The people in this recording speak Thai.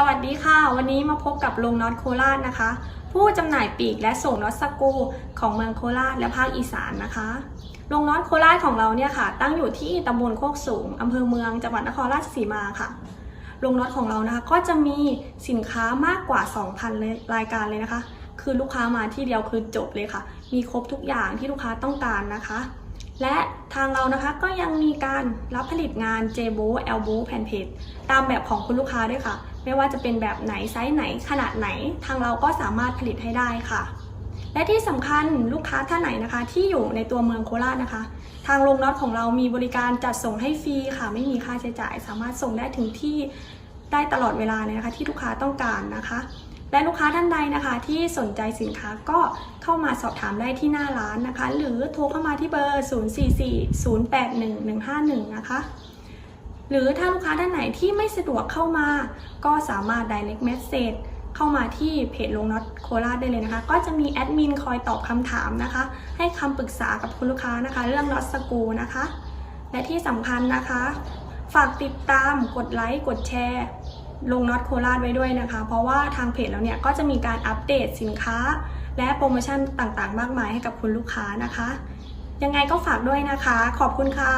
สวัสดีค่ะ วันนี้มาพบกับโรงน็อตโคราชนะคะ ผู้จำหน่ายปีกและส่งน็อตสกูของเมืองโคราชและภาคอีสานนะคะโรงน็อตโคราชของเราเนี่ยค่ะ ตั้งอยู่ที่ตำบลโคกสูงอำเภอเมืองจังหวัดนครราชสีมาค่ะโรงน็อตของเรานะคะ ก็จะมีสินค้ามากกว่า 2,000เลยรายการเลยนะคะ คือลูกค้ามาที่เดียวคือจบเลยค่ะ มีครบทุกอย่างที่ลูกค้าต้องการนะคะ และทางเรานะคะก็ยังมีการรับผลิตงาน j b o l b o แผ่นเพจตามแบบของคุณลูกค้าด้วยค่ะ ไม่ว่าจะเป็นแบบไหนไซส์ไหนขนาดไหน ทางเราก็สามารถผลิตให้ได้ค่ะ และที่สำคัญลูกค้าท่านไหนนะคะ ที่อยู่ในตัวเมืองโคราชนะคะ ทางโรงน็อตของเรามีบริการจัดส่งให้ฟรีค่ะ ไม่มีค่าใช้จ่าย สามารถส่งได้ถึงที่ได้ตลอดเวลาเลยนะคะที่ลูกค้าต้องการนะคะ และลูกค้าท่านใดนะคะ ที่สนใจสินค้าก็เข้ามาสอบถามได้ที่หน้าร้านนะคะ หรือโทรเข้ามาที่เบอร์ 044-081-151 นะคะ หรือถ้าลูกค้าท่านไหนที่ไม่สะดวกเข้ามา ก็สามารถ direct message เข้ามาที่เพจลงน็อตโคราชได้เลยนะคะ ก็จะมีแอดมินคอยตอบคำถามนะคะ ให้คำปรึกษากับคุณลูกค้านะคะ เรื่องน็อตสกูนะคะ และที่สำคัญนะคะ ฝากติดตามกดไลค์กดแชร์ ลงน็อตโคราชไว้ด้วยนะคะ เพราะว่าทางเพจเราเนี่ยก็จะมีการอัปเดตสินค้า และโปรโมชั่นต่างๆ มากมายให้กับคุณลูกค้านะคะ ยังไงก็ฝากด้วยนะคะ ขอบคุณค่ะ